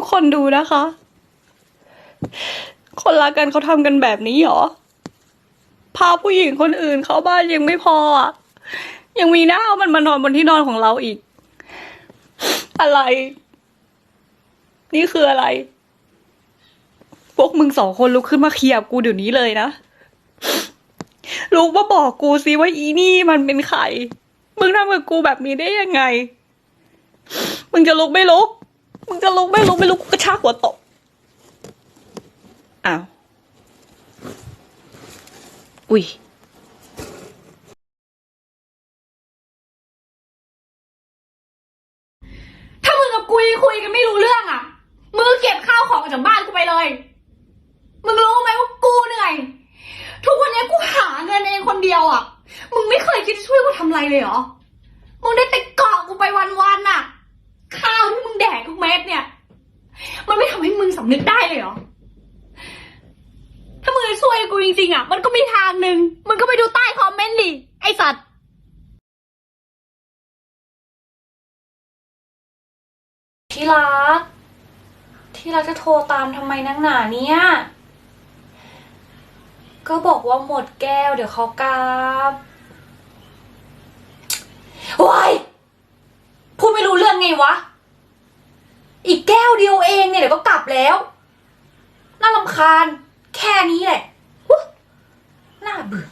กคนดูนะคะ คนรักกันเขาทำกันแบบนี้เหรอ พาผู้หญิงคนอื่นเข้าบ้านยังไม่พออะ ยังมีหน้าเอามันมานอนบนที่นอนของเราอีก อะไร นี่คืออะไร พวกมึงสองคนลุกขึ้นมาเคลียร์กับกูเดี๋ยวนี้เลยนะลุกมาบอกกูสิว่าอีนี่มันเป็นใคร มึงทำกับกูแบบนี้ได้ยังไง มึงจะลุกไม่ลุก มึงจะลุกไม่ลุกไม่ลุกกูกระชากหัวตบอ้าว อุ้ยถ้ามึงกับกูยังคุยกันไม่รู้เรื่องอะ มึงเก็บข้าวของออกจากบ้านกูไปเลย มึงรู้ไหมว่ากูเหนื่อย ทุกวันนี้กูหาเงินเองคนเดียวอะ มึงไม่เคยคิดจะช่วยกูทำอะไรเลยเหรอ มึงได้แต่เกาะกูไปวันๆน่ะ ข้าวที่มึง แดกทุกเม็ดเนี่ย มันไม่ทำให้มึงสำนึกได้เลยเหรอ ถ้ามึงจะช่วยกูจริงๆอะ มันก็มีทางหนึ่งมึงก็ไปดูใต้คอมเมนต์ดิ ไอสัตว์ที่รัก ที่รักจะโทรตามทำไมนักหนาเนี่ย ก็บอกว่าหมดแก้ว เดี๋ยวเขากลับว้ายพูดไม่รู้เรื่องไงวะ อีกแก้วเดียวเองเนี่ยเดี๋ยวก็กลับแล้ว น่ารำคาญ แค่นี้แหละอุ๊ยน่าเบื่อ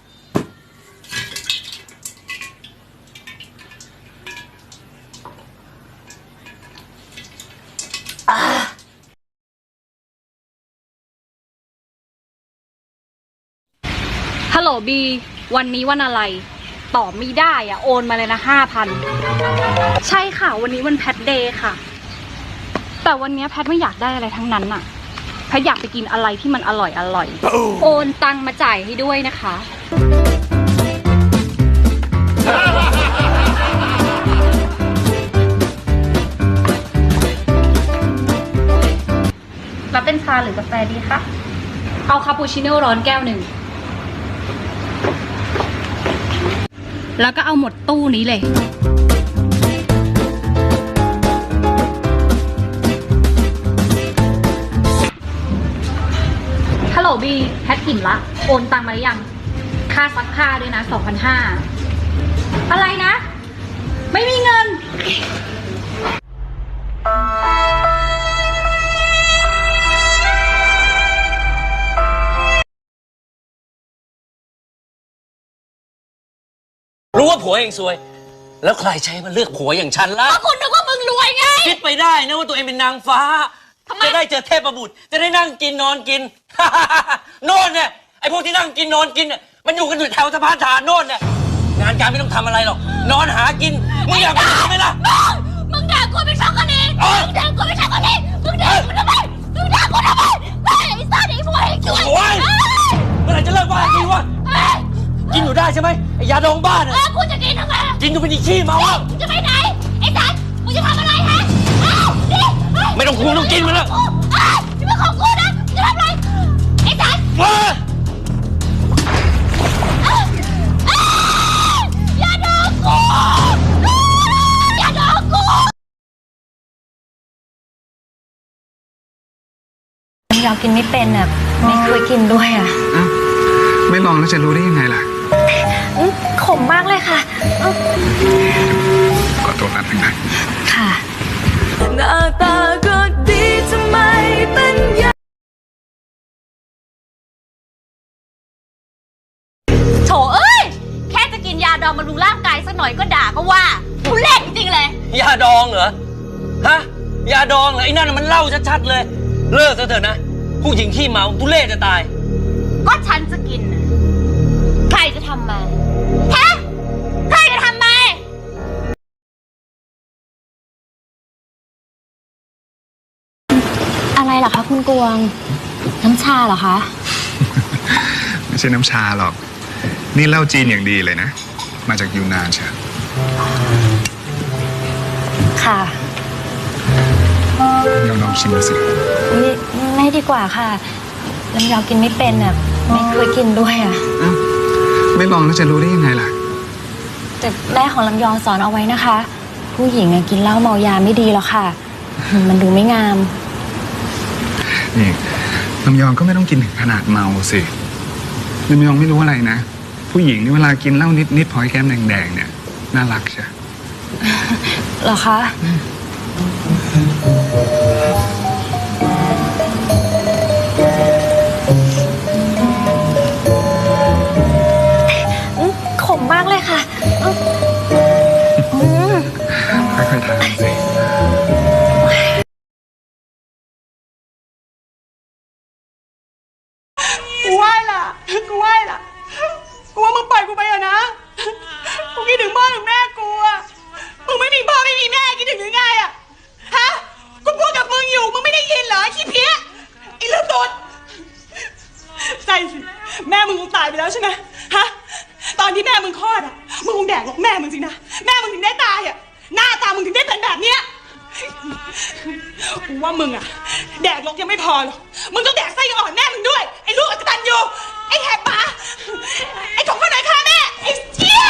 ฮัลโหลบี วันนี้วันอะไร ตอบไม่ได้อะโอนมาเลยนะห้าพัน ใช่ค่ะ วันนี้วันแพทเดย์ค่ะ แต่วันนี้แพทไม่อยากได้อะไรทั้งนั้นอะแพทอยากไปกินอะไรที่มันอร่อยอร่อย โอนตังมาจ่ายให้ด้วยนะคะ รับเป็นชาหรือกาแฟดีคะ เอาคาปูชิโน่ร้อนแก้วหนึ่ง แล้วก็เอาหมดตู้นี้เลย ลโหลบีแพทกิ่นละ โอนตังมาหรือยัง ค่าซักผ้าด้วยนะสองพันห้าอะไรนะ ไม่มีเงิน รู้ว่าผัวเองซวย แล้วใครใช้มาเลือกผัวอย่างฉันล่ะคุณนึกว่ามึงรวยไง คิดไปได้นะว่าตัวเองเป็นนางฟ้า ทำไม จะได้เจอเทพบุตร จะได้นั่งกินนอนกิน โน่นเนี่ยไอ้พวกที่นั่งกินนอนกินเนี่ยมันอยู่กันอยู่แถวสะพานฐานโน่นเนี่ยงานการไม่ต้องทำอะไรหรอกนอนหากินมึงอยากไปทำไหมล่ะ มึงด่ากูเป็นช่องคนนี้เอ้ย มึงด่ากูเป็นช่องคนนี้มึงด่ากูทำไมมึงด่ากูทำไมไอ้ไอ้สัตว์ไอ้พวกไอ้ช่วยโอ้ย เมื่อไหร่จะเลิกบ้าจริงวะเอ้ยกินอยู่ได้ใช่ไหมไอ้ยาดองบ้านเอน่ะอกูจะกินทำไมกินจนเป็นอีขี้เมาอะมึงจะไปไหน ไอ้สัตว์มึงจะทำอะไรฮะเอ้าดิเฮ้ยไม่ต้องคุมต้องกินมันแล้ว เอ้ยนี่เป็นของกูนะมึงจะทำอะไรไอ้สัตว์เอ้ยเอ้ยเอ้ยอย่าโดนกูเอ้ยอย่าโดนกูยอมกินไม่เป็นอะ ไม่เคยกินด้วยอะ อ้าวไม่ลองแล้วจะรู้ได้ยังไงล่ะขมมากเลยค่ะ ขอตัวแป๊บนึงนะ ค่ะ หน้าตาก็ดีทำไมเป็นอย่าง โถเอ้ย แค่จะกินยาดองบำรุงร่างกายสักหน่อยก็ด่าก็ว่าทุเล่จริงๆเลย ยาดองเหรอ ฮะ ยาดองเหรอไอ้นั่นนะมันเหล่าชัดๆเลย เลิกซะเถอะนะ ผู้หญิงขี้เมาทุเล่จะตาย ก็ฉันจะกินน่ะใครจะทำมาฮะใครจะทำมา อะไรเหรอคะคุณกวง น้ำชาเหรอคะ ไม่ใช่น้ำชาหรอก นี่เหล้าจีนอย่างดีเลยนะ มาจากยูนนานใช่ค่ะ ยอมลองชิมดูสิ ไม่ไม่ดีกว่าค่ะลำยองกินไม่เป็นอะ ไม่เคยกินด้วยอะ อ้าวไม่ลองแล้วจะรู้ได้ยังไงล่ะ แต่แม่ของลำยองสอนเอาไว้นะคะ ผู้หญิงอะกินเหล้าเมายาไม่ดีหรอกค่ะ มันดูไม่งาม นี่ลำยองก็ไม่ต้องกินถึงขนาดเมาสิลำยองไม่รู้อะไรนะ ผู้หญิงนี่เวลากินเหล้านิดนิดๆพอยแก้มแดงๆเนี่ยน่ารักใช่เหรอคะ มึงคลอดอะ มึงคงแดกหลอกแม่มึงสินะ แม่มึงถึงได้ตายอะ หน้าตามึงถึงได้เป็นแบบเนี้ยกูว่ามึงอะ แดกลอกยังไม่พอหรอก มึงต้องแดกไส้อ่อนแม่มึงด้วย ไอ้ลูกอกตันยูไอ้แหบปาไอ้ของคนไหนฆ่าแม่ ไอ้เจี๊ย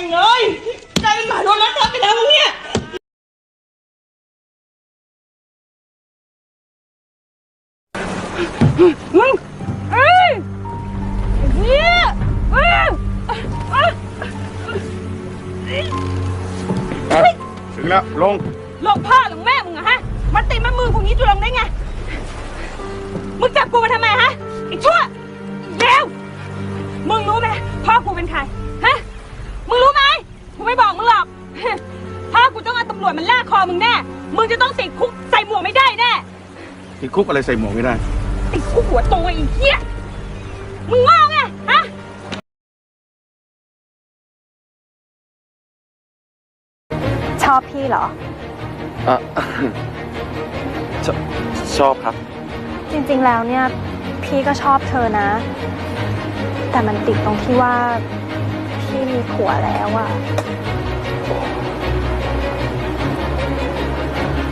ไม่เลยกลายเป็นหมาโดนรัดทับไปแล้วมึงเนี่ยมึงเอ้ยเฮียเอ้ยถึงแล้วลง หลอกพ่อหลงแม่มึงอะฮะ มันติดมันมือพวกนี้จุลงได้ไง มึงจับกูมาทำไมฮะไอ้ชั่วเลวมึงรู้ไหมพ่อกูเป็นใคร ไม่บอกมึงหรอกพ่อกูต้องเอาตำรวจมันลากคอมึงแน่ มึงจะต้องติดคุกใส่หมวกไม่ได้แน่ ติดคุกอะไรใส่หมวกไม่ได้ไอ้คุกหัวโตไอ้เหี้ย มึงงอไงฮะชอบพี่เหรอ อะ ชอบชอบครับ จริงๆแล้วเนี่ย พี่ก็ชอบเธอนะ แต่มันติดตรงที่ว่า พี่มีผัวแล้วอะ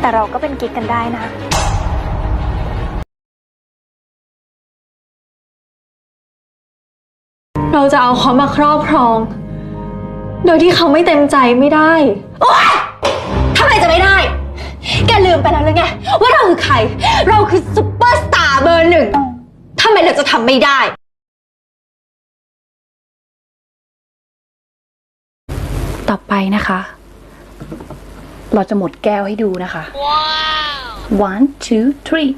แต่เราก็เป็นกิ๊กกันได้นะเราจะเอาเขามาครอบครอง โดยที่เขาไม่เต็มใจไม่ได้ โอ๊ยทำไมจะไม่ได้ แกลืมไปแล้วหรือไง ว่าเราคือใคร เราคือซุปเปอร์สตาร์เบอร์หนึ่งทำไมเราจะทำไม่ได้ ต่อไปนะคะ เราจะหมดแก้วให้ดูนะคะ one two three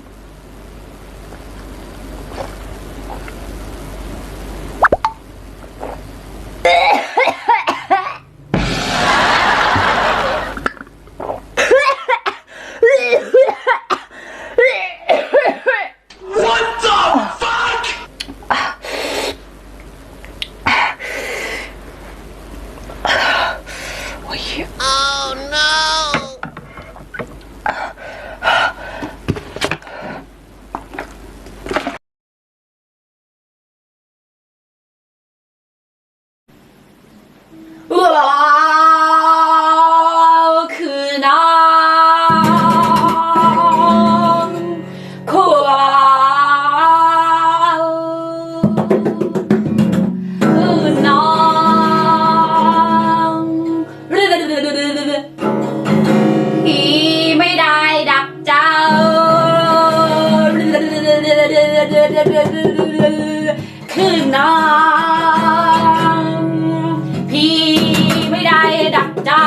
คือน้องพี่ไม่ได้ดักจ้า